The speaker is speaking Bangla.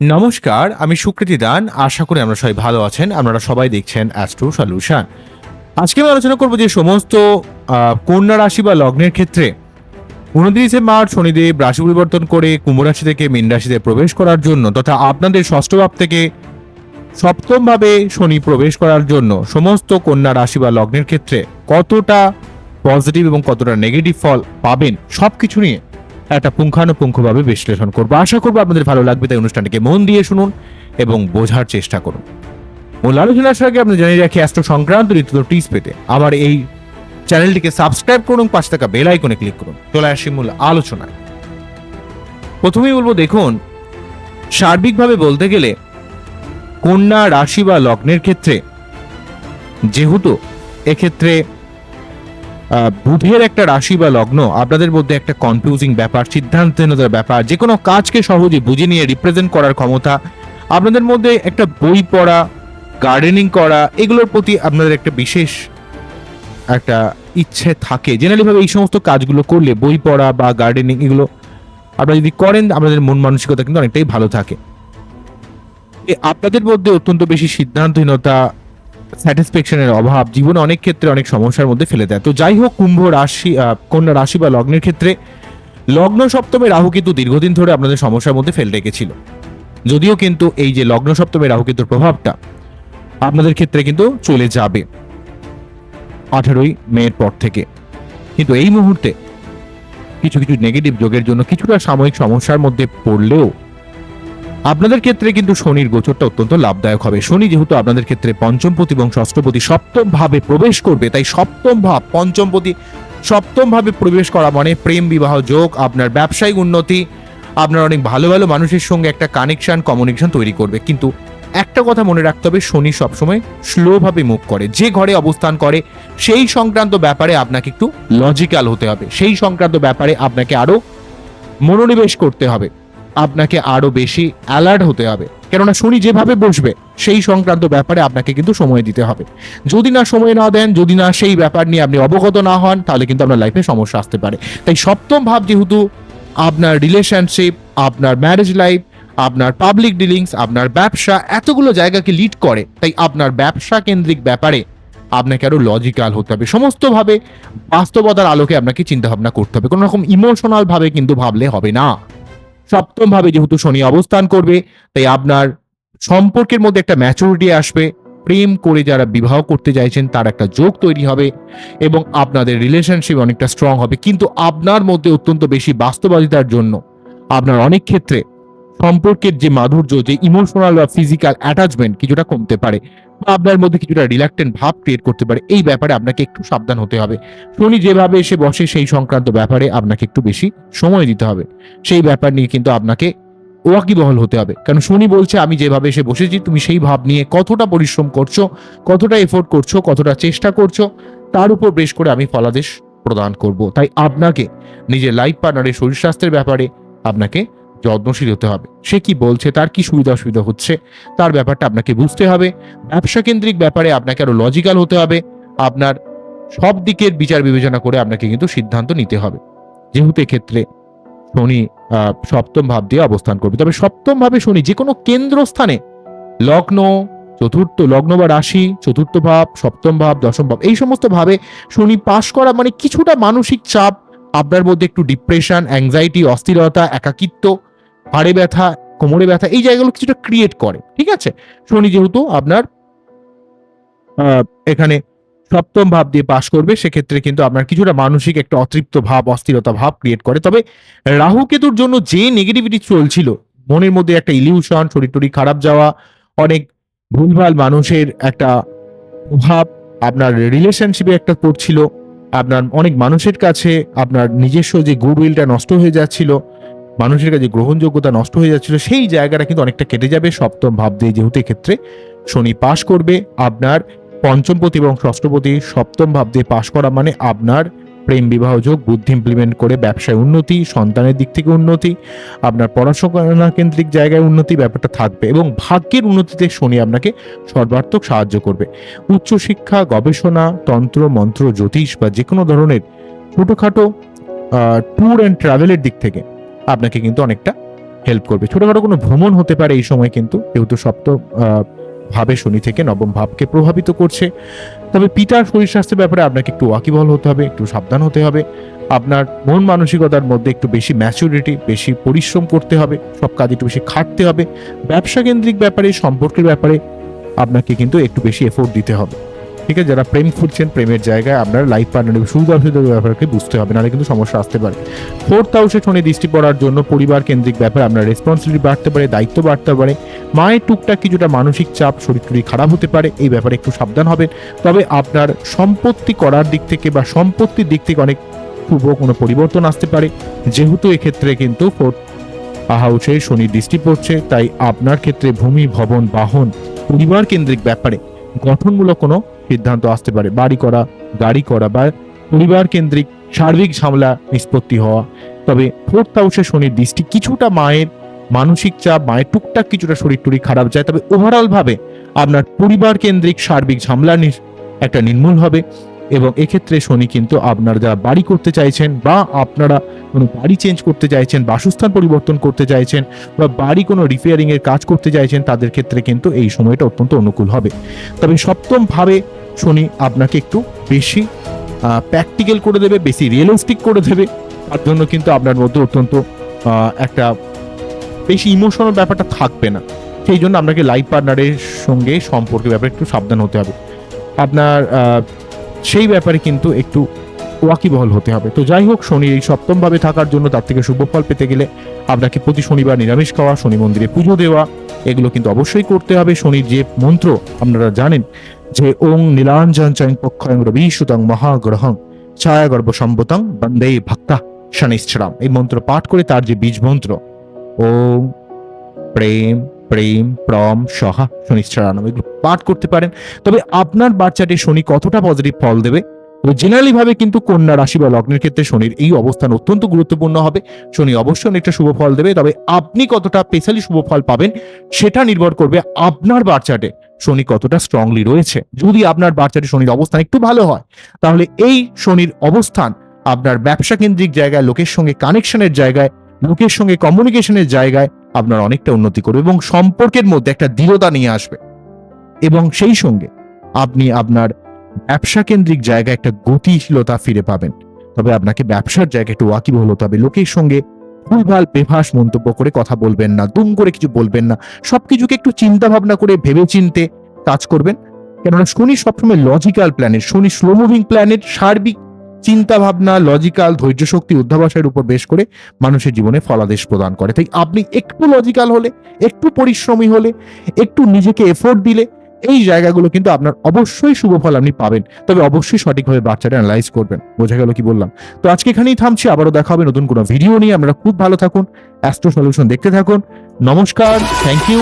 নমস্কার, আমি সুকৃতি দান। আশা করি আমরা সবাই ভালো আছেন। আপনারা সবাই দেখছেন অ্যাস্ট্রো সলিউশন আজকে আমি আলোচনা করব যে সমস্ত কন্যা রাশি বা লগ্নের ক্ষেত্রে উনত্রিশে মার্চ শনিদেব রাশি পরিবর্তন করে কুম্ভ রাশি থেকে মীন রাশিতে প্রবেশ করার জন্য তথা আপনাদের ষষ্ঠ ভাব থেকে সপ্তম ভাবে শনি প্রবেশ করার জন্য সমস্ত কন্যা রাশি বা লগ্নের ক্ষেত্রে কতটা পজিটিভ এবং কতটা নেগেটিভ ফল পাবেন সব কিছু নিয়ে একটা পুঙ্খানুপুঙ্খভাবে বিশ্লেষণ করব। আশা করব আপনাদের ভালো লাগবে, তাই অনুষ্ঠানটিকে মন দিয়ে শুনুন এবং বোঝার চেষ্টা করুন। মূল আলোচনার সঙ্গে আপনি জানিয়ে রাখি অ্যাস্ট্রো সংক্রান্ত নিত্য টিপস পেতে আমার এই চ্যানেলটিকে সাবস্ক্রাইব করুন, পাশে থাকা বেল আইকনে ক্লিক করুন। চলে আসি মূল আলোচনায়। প্রথমেই বলব, দেখুন, সার্বিকভাবে বলতে গেলে কন্যা, রাশি বা লগ্নের ক্ষেত্রে যেহেতু এক্ষেত্রে বুধের একটা রাশি বা লগ্ন, আপনাদের মধ্যে একটা কনফিউজিং ব্যাপার, সিদ্ধান্তহীনতার ব্যাপার, যে কোনো কাজকে সহজে বুঝে নিয়ে রিপ্রেজেন্ট করার ক্ষমতা, আপনাদের মধ্যে একটা বই পড়া গার্ডেনিং করা, এগুলোর প্রতি আপনাদের একটা বিশেষ একটা ইচ্ছে থাকে। জেনারেলি ভাবে এই সমস্ত কাজগুলো করলে বই পড়া বা গার্ডেনিং এগুলো আপনারা যদি করেন, আপনাদের মন মানসিকতা কিন্তু অনেকটাই ভালো থাকে। আপনাদের মধ্যে অত্যন্ত বেশি সিদ্ধান্তহীনতা স্যাটিসফ্যাকশনের অভাব, জীবনে অনেক ক্ষেত্রে অনেক সমস্যার মধ্যে ফেলে দেয়। তো যাই হোক, কুম্ভ রাশি কন্যা রাশি বা লগ্নের ক্ষেত্রে লগ্ন সপ্তমে রাহু কিন্তু দীর্ঘদিন ধরে আপনাদের সমস্যার মধ্যে ফেলে রেখেছিল। যদিও কিন্তু এই যে লগ্ন সপ্তমে রাহু কেতুর প্রভাবটা আপনাদের ক্ষেত্রে কিন্তু চলে যাবে আঠেরোই মেয়ের পর থেকে। কিন্তু এই মুহূর্তে কিছু কিছু নেগেটিভ যোগের জন্য কিছুটা সাময়িক সমস্যার মধ্যে পড়লেও আপনাদের ক্ষেত্রে কিন্তু শনির গোচরটা অত্যন্ত লাভদায়ক হবে। শনি যেহেতু আপনাদের ক্ষেত্রে পঞ্চমপতি এবং ষষ্ঠপতি সপ্তম ভাবে প্রবেশ করবে, তাই সপ্তম ভাব, পঞ্চমপতি সপ্তম ভাবে প্রবেশ করা মানে প্রেম, বিবাহ, যোগ, আপনার ব্যবসায়িক উন্নতি, আপনার অনেক ভালো ভালো মানুষের সঙ্গে একটা কানেকশন কমিউনিকেশন তৈরি করবে। কিন্তু একটা কথা মনে রাখতে হবে, শনি সবসময় স্লোভাবে মুভ করে। যে ঘরে অবস্থান করে, সেই সংক্রান্ত ব্যাপারে আপনাকে একটু লজিক্যাল হতে হবে। সেই সংক্রান্ত ব্যাপারে আপনাকে আরও মনোনিবেশ করতে হবে। আপনাকে আরও বেশি অ্যালার্ট হতে হবে। কেননা শনি যেভাবে বসবে, সেই সংক্রান্ত ব্যাপারে আপনাকে কিন্তু সময় দিতে হবে। যদি না সময় না দেন, যদি না সেই ব্যাপার নিয়ে আপনি অবগত না হন, তাহলে কিন্তু আপনার লাইফে সমস্যা আসতে পারে। তাই সপ্তম ভাব যেহেতু, আপনার রিলেশনশিপ আপনার ম্যারেজ লাইফ আপনার পাবলিক ডিলিংস আপনার ব্যবসা, এতগুলো জায়গাকে লিড করে। তাই আপনার ব্যবসা কেন্দ্রিক ব্যাপারে আপনাকে আরও লজিক্যাল হতে হবে। সমস্তভাবে বাস্তবতার আলোকে আপনাকে চিন্তা ভাবনা করতে হবে। কোনো রকম ইমোশনাল ভাবে কিন্তু ভাবলে হবে না। সপ্তম ভাবে যেহেতু শনি অবস্থান করবে, তাই আপনার সম্পর্কের মধ্যে একটা ম্যাচুরিটি আসবে। প্রেম করে যারা বিবাহ করতে চাইছেন, তার একটা যোগ তৈরি হবে এবং আপনাদের রিলেশনশিপ অনেকটা স্ট্রং হবে। কিন্তু আপনার মধ্যে অত্যন্ত বেশি বাস্তবাদিতার জন্য আপনার অনেক ক্ষেত্রে সম্পর্কের যে মাধুর্য, যে ইমোশনাল বা ফিজিক্যাল অ্যাটাচমেন্ট কিছুটা কমতে পারে বা আপনার মধ্যে কিছুটা রিল্যাক্টেন্ট ভাব ক্রিয়েট করতে পারে, এই ব্যাপারে আপনাকে একটু সাবধান হতে হবে। শনি যেভাবে এসে বসে সেই সংক্রান্ত ব্যাপারে আপনাকে একটু বেশি সময় দিতে হবে। সেই ব্যাপার নিয়ে কিন্তু আপনাকে ওয়াকিবহল হতে হবে। কারণ শনি বলছে, আমি যেভাবে এসে বসেছি, তুমি সেই ভাব নিয়ে কতটা পরিশ্রম করছ, কতটা এফোর্ট করছ, কতটা চেষ্টা করছ, তার উপর বেশ করে আমি ফলাদেশ প্রদান করব। তাই আপনাকে, নিজের লাইফ পার্টনারের শরীর স্বাস্থ্যের ব্যাপারে আপনাকে যত্নশীল হতে হবে। সে কি বলছে, তার কি সুবিধা অসুবিধা হচ্ছে, তার ব্যাপারটা আপনাকে বুঝতে হবে। ব্যবসা কেন্দ্রিক ব্যাপারে আপনাকে আরও লজিক্যাল হতে হবে। আপনার সব দিকের বিচার বিবেচনা করে আপনাকে কিন্তু সিদ্ধান্ত নিতে হবে। যেহেতু এক্ষেত্রে শনি সপ্তম ভাব দিয়ে অবস্থান করবে। তবে সপ্তম ভাবে শনি যে কোনো কেন্দ্রস্থানে, লগ্ন, চতুর্থ লগ্ন বা রাশি, চতুর্থ ভাব, সপ্তম ভাব, দশম ভাব, এই সমস্ত ভাবে শনি পাশ করা মানে কিছুটা মানসিক চাপ, আপনার মধ্যে একটু ডিপ্রেশন অ্যাংজাইটি অস্থিরতা, একাকিত্ব হাড়ে ব্যথা, কোমরে ব্যথা, এই জায়গাগুলো কিছুটা ক্রিয়েট করে, ঠিক আছে? শনি যেহেতু আপনার এখানে সপ্তম ভাব দিয়ে পাশ করবে, সেক্ষেত্রে কিন্তু আপনার কিছুটা মানসিক একটা অতৃপ্ত ভাব, অস্থিরতা ভাব ক্রিয়েট করে। তবে রাহু কেতুর জন্য যে নেগেটিভিটি চলছিল, মনের মধ্যে একটা ইলিউশন শরীর টরীর খারাপ যাওয়া, অনেক ভুলভাল মানুষের একটা প্রভাব আপনার রিলেশনশিপে একটা পড়ছিল, আপনার অনেক মানুষের কাছে আপনার নিজস্ব যে গুডউইলটা নষ্ট হয়ে যাচ্ছিল মানুষের কাছে গ্রহণযোগ্যতা নষ্ট হয়ে যাচ্ছিল, সেই জায়গাটা কিন্তু অনেকটা কেটে যাবে, সপ্তম ভাব দিয়ে যেহেতু ক্ষেত্রে শনি পাশ করবে, আপনার পঞ্চমপতি এবং ষষ্ঠপতি সপ্তম ভাব দিয়ে পাশ করা মানে আপনার প্রেম বিবাহ যোগ, বুদ্ধি ইমপ্লিমেন্ট করে ব্যবসায় উন্নতি, সন্তানের দিক থেকে উন্নতি, আপনার পড়াশোনা কেন্দ্রিক জায়গায় উন্নতি ব্যাপারটা থাকবে এবং ভাগ্যের উন্নতিতে শনি আপনাকে সর্বার্থক সাহায্য করবে। উচ্চশিক্ষা গবেষণা, তন্ত্র, মন্ত্র, জ্যোতিষ বা যে কোনো ধরনের ছোটোখাটো ট্যুর অ্যান্ড ট্রাভেলের দিক থেকে আপনাকে কিন্তু অনেকটা হেল্প করবে। ছোটখাটো কোনো ভ্রমণ হতে পারে এই সময় কিন্তু যেহেতু সপ্তম আহ, ভাবে শনি থেকে নবম ভাবকে প্রভাবিত করছে। তবে পিতার শরীর স্বাস্থ্যের ব্যাপারে আপনাকে একটু ওয়াকিবহল হতে হবে একটু সাবধান হতে হবে। আপনার মন মানসিকতার মধ্যে একটু বেশি ম্যাচুরিটি বেশি পরিশ্রম করতে হবে সব কাজে একটু বেশি খাটতে হবে। ব্যবসা কেন্দ্রিক ব্যাপারে সম্পর্কের ব্যাপারে আপনাকে কিন্তু একটু বেশি এফোর্ট দিতে হবে। ঠিক আছে যারা প্রেম খুঁজছেন, প্রেমের জায়গায় আপনার লাইফ পার্টনার সুবিধা অসুবিধার ব্যাপারকে বুঝতে হবে, নাহলে কিন্তু সমস্যা আসতে পারে। ফোর্থ হাউসে শনি দৃষ্টি পড়ার জন্য পরিবার কেন্দ্রিক ব্যাপারে আপনার রেসপন্সিবিলিটি বাড়তে পারে, দায়িত্ব বাড়তে পারে। মায়ের টুকটাক কিছুটা মানসিক চাপ, শরীর টরীর খারাপ হতে পারে, এই ব্যাপারে একটু সাবধান হবেন। তবে আপনার সম্পত্তি করার দিক থেকে বা সম্পত্তির দিক থেকে অনেক পূর্ব কোনো পরিবর্তন আসতে পারে। যেহেতু এক্ষেত্রে কিন্তু ফোর্থ হাউসে শনি দৃষ্টি পড়ছে, তাই আপনার ক্ষেত্রে ভূমি, ভবন, বাহন পরিবার কেন্দ্রিক ব্যাপারে গঠনমূলক কোনো সিদ্ধান্ত আসতে পারে। বাড়ি করা, গাড়ি করা বা পরিবার কেন্দ্রিক সার্বিক ঝামেলা নিষ্পত্তি হওয়া। তবে ফোর্থ হাউসে শনির দৃষ্টি কিছুটা মায়ের মানসিক চাপ, মায়ের টুকটাক কিছুটা শরীর টুরি খারাপ যায়। তবে ওভারঅল ভাবে আপনার পরিবার কেন্দ্রিক সার্বিক ঝামেলা একটা নির্মূল হবে এবং এক্ষেত্রে শনি কিন্তু আপনারা যারা বাড়ি করতে চাইছেন বা আপনারা কোনো বাড়ি চেঞ্জ করতে চাইছেন, বাসস্থান পরিবর্তন করতে চাইছেন বা বাড়ি কোনো রিপেয়ারিংয়ের কাজ করতে চাইছেন, তাদের ক্ষেত্রে কিন্তু এই সময়টা অত্যন্ত অনুকূল হবে। তবে সপ্তম ভাবে শনি আপনাকে একটু বেশি প্র্যাকটিক্যাল করে দেবে, বেশি রিয়েলিস্টিক করে দেবে। তার জন্য কিন্তু আপনার মধ্যে অত্যন্ত একটা বেশি ইমোশনাল ব্যাপারটা থাকবে না। সেই জন্য আপনাকে লাইফ পার্টনারের সঙ্গে সম্পর্কের ব্যাপারে একটু সাবধান হতে হবে। আপনার সেই ব্যাপারে কিন্তু একটু ওয়াকিবহল হতে হবে। তো যাই হোক, শনি এই সপ্তমভাবে থাকার জন্য তার থেকে শুভ ফল পেতে গেলে আপনাকে প্রতি শনিবার নিরামিষ খাওয়া, শনি মন্দিরে পুজো দেওয়া, এগুলো কিন্তু অবশ্যই করতে হবে। শনির যে মন্ত্র আপনারা জানেন যে ওং নীলাঞ্জন চয়ং পক্ষয়ং রবি সুতং মহাগ্রহং ছায়া গর্ব সম্বতং বন্দে ভক্তা শনিশ্চরাম। এই মন্ত্র পাঠ করে তার যে বীজ মন্ত্র ওম প্রেম প্রেম, প্রম, সহা, শনিশ্চরানম, এগুলো পাঠ করতে পারেন। তবে আপনার বাচ্চাটি শনি কতটা পজিটিভ ফল দেবে? তবে জেনারেলি ভাবে কিন্তু কন্যা রাশি বা লগ্নের ক্ষেত্রে শনির এই অবস্থান অত্যন্ত গুরুত্বপূর্ণ হবে। শনি অবশ্যই অনেকটা শুভ ফল দেবে, তবে আপনি কতটা স্পেশালি শুভ ফল পাবেন সেটা নির্ভর করবে আপনার বাচ্চাটে শনি কতটা স্ট্রংলি রয়েছে। যদি আপনার বাচ্চাটি শনির অবস্থান একটু ভালো হয়, তাহলে এই শনির অবস্থান আপনার ব্যবসা কেন্দ্রিক জায়গায়, লোকের সঙ্গে কানেকশনের জায়গায়, লোকের সঙ্গে কমিউনিকেশনের জায়গায় আপনার অনেকটা উন্নতি করবে এবং সম্পর্কের মধ্যে একটা দৃঢ়তা নিয়ে আসবে। এবং সেই সঙ্গে আপনি আপনার ব্যবসা কেন্দ্রিক জায়গায় একটা গতিশীলতা ফিরে পাবেন। তবে আপনাকে ব্যবসার জায়গা একটু ওয়াকিবহল হতে হবে লোকের সঙ্গে ভুলভাল বেভাস মন্তব্য করে কথা বলবেন না, দুম করে কিছু বলবেন না, সবকিছুকে একটু চিন্তা ভাবনা করে ভেবে চিনতে কাজ করবেন। কেননা শনি সবসময় logical planet Shani slow moving planet সার্বিক চিন্তা ভাবনা লজিক্যাল ধৈর্য শক্তি অধ্যাবসায়ের উপর বেশ করে মানুষের জীবনে ফলাদেশ প্রদান করে। তাই আপনি একটু লজিক্যাল হলে, একটু পরিশ্রমী হলে, একটু নিজেকে এফোর্ট দিলে এই জায়গাগুলো কিন্তু আপনার অবশ্যই শুভ ফল আপনি পাবেন। তবে অবশ্যই সঠিকভাবে বাচ্চাটা অ্যানালাইজ করবেন। বোঝা গেল কি বললাম? তো আজকে এখানেই থামছি, আবারও দেখা হবে নতুন কোনো ভিডিও নিয়ে। আপনারা খুব ভালো থাকুন অ্যাস্ট্রো সলিউশন দেখতে থাকুন। নমস্কার থ্যাংক ইউ